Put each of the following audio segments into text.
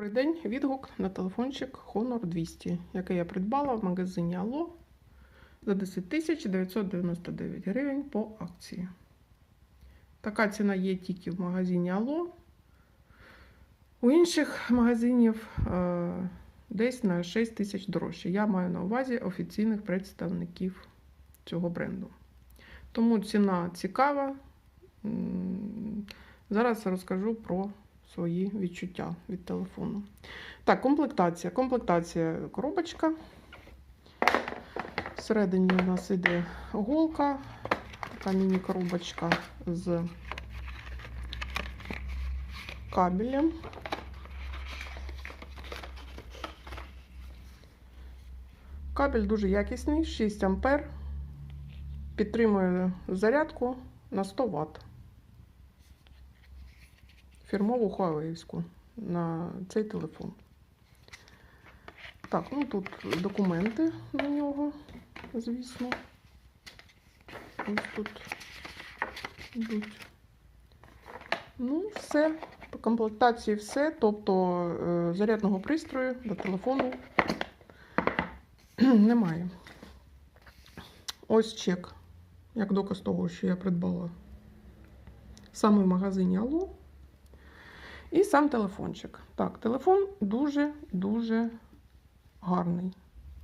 Добрий день, відгук на телефончик Honor 200, який я придбала в магазині Алло за 10 999 гривень по акції. Така ціна є тільки в магазині Алло. У інших магазинів е, десь на 6 тисяч дорожче. Я маю на увазі офіційних представників цього бренду. Тому ціна цікава. Зараз розкажу про свої відчуття від телефону. Так, комплектація. Комплектація коробочка. Всередині у нас іде голка, така міні-коробочка з кабелем. Кабель дуже якісний, 6 ампер. Підтримує зарядку на 100 Вт. Фірмову Huawei на цей телефон. Так, ну тут документи на нього, звісно. Ось тут йдуть. Ну, все. По комплектації все. Тобто е, зарядного пристрою до телефону немає. Ось чек, як доказ того, що я придбала саме в магазині Алло. І сам телефончик. Так, телефон дуже-дуже гарний.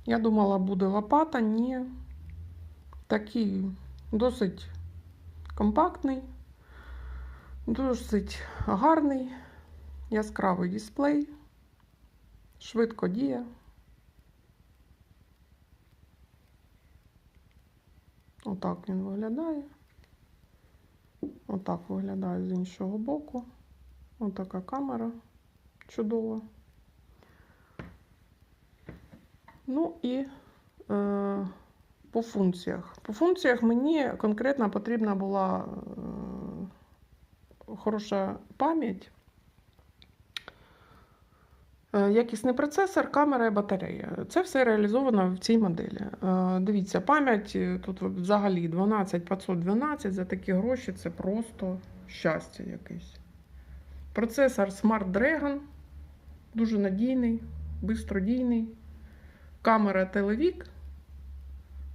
Я думала, буде лопата, ні. Такий досить компактний, досить гарний, яскравий дисплей, швидко діє. Отак він виглядає. Отак виглядає з іншого боку. Ось така камера чудова. Ну і е, по функціях. По функціях мені конкретно потрібна була е, хороша пам'ять, е, якісний процесор, камера і батарея. Це все реалізовано в цій моделі. Е, дивіться, пам'ять е, тут взагалі 12512 за такі гроші це просто щастя якесь. Процесор Smart Dragon, дуже надійний, бистродійний. Камера Телевік,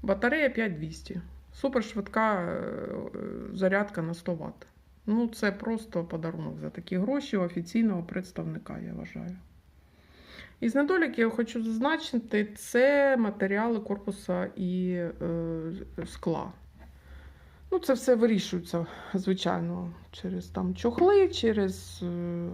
батарея 5200. Супершвидка е, зарядка на 100 Вт. Ну, це просто подарунок за такі гроші офіційного представника, я вважаю. Із недоліків я хочу зазначити, це матеріали корпуса і е, скла. Ну, це все вирішується, звичайно, через там чохли, через е,